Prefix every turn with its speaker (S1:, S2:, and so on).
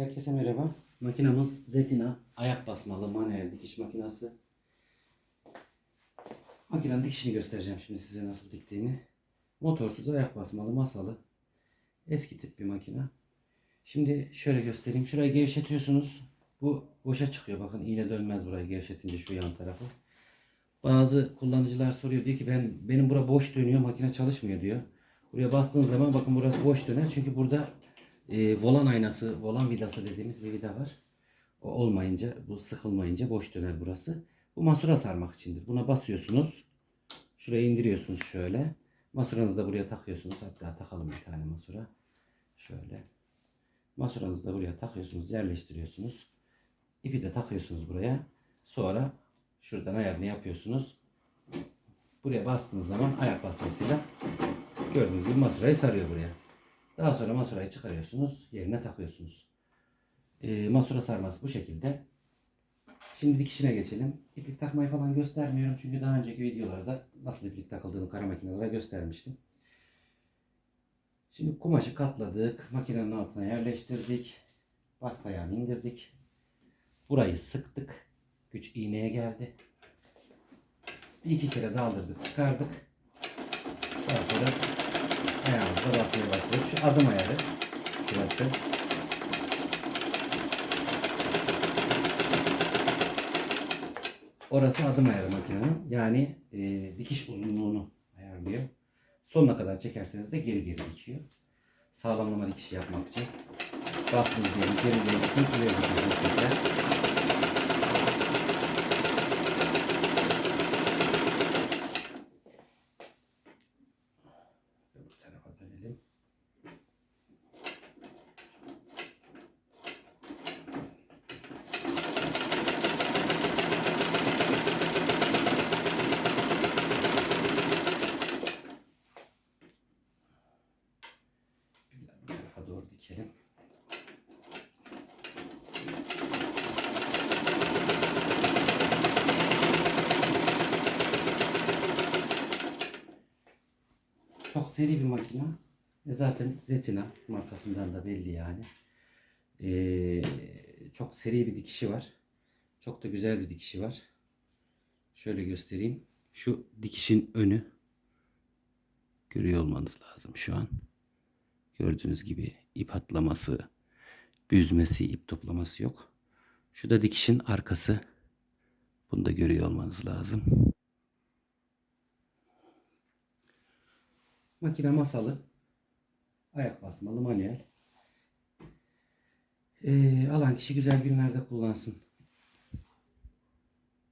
S1: Herkese merhaba. Makinamız Zetina ayak basmalı manuel dikiş makinası. Makinenin dikişini göstereceğim şimdi size nasıl diktiğini. Motorsuz ayak basmalı masalı. Eski tip bir makine. Şimdi şöyle göstereyim. Şurayı gevşetiyorsunuz. Bu boşa çıkıyor. Bakın iğne dönmez burayı gevşetince şu yan tarafı. Bazı kullanıcılar soruyor diyor ki ben benim bura boş dönüyor makine çalışmıyor diyor. Buraya bastığınız zaman bakın burası boş döner çünkü burada e, volan aynası, volan vidası dediğimiz bir vida var. O olmayınca, bu sıkılmayınca boş döner burası. Bu masura sarmak içindir. Buna basıyorsunuz. Şuraya indiriyorsunuz şöyle. Masuranızı da buraya takıyorsunuz. Hatta takalım bir tane masura. Şöyle. Masuranızı da buraya takıyorsunuz, yerleştiriyorsunuz. İpi de takıyorsunuz buraya. Sonra şuradan ayarını yapıyorsunuz. Buraya bastığınız zaman ayak basmasıyla gördüğünüz gibi masurayı sarıyor buraya. Daha sonra masurayı çıkarıyorsunuz, yerine takıyorsunuz. Ee, masura sarması bu şekilde. Şimdi dikişine geçelim. İplik takmayı falan göstermiyorum çünkü daha önceki videolarda nasıl iplik takıldığını kara makinede göstermiştim. Şimdi kumaşı katladık, makinenin altına yerleştirdik, bas indirdik. Burayı sıktık, güç iğneye geldi. Bir iki kere daldırdık, çıkardık. Daha sonra ayağımızla basmaya başladık. Şu adım ayarı, şurası. Orası adım ayarı makinenin. Yani e, dikiş uzunluğunu ayarlıyor. Sonuna kadar çekerseniz de geri geri dikiyor. Sağlamlama dikişi yapmak için. Bastınız diyelim geri geri dikin, diker. Bu dönelim. Bir tarafa doğru dikelim. Çok seri bir makine. E zaten Zetina markasından da belli yani. Ee, çok seri bir dikişi var. Çok da güzel bir dikişi var. Şöyle göstereyim. Şu dikişin önü görüyor olmanız lazım şu an. Gördüğünüz gibi ip atlaması, büzmesi, ip toplaması yok. Şu da dikişin arkası. Bunu da görüyor olmanız lazım. Makine masalı. Ayak basmalı manuel. Ee, alan kişi güzel günlerde kullansın.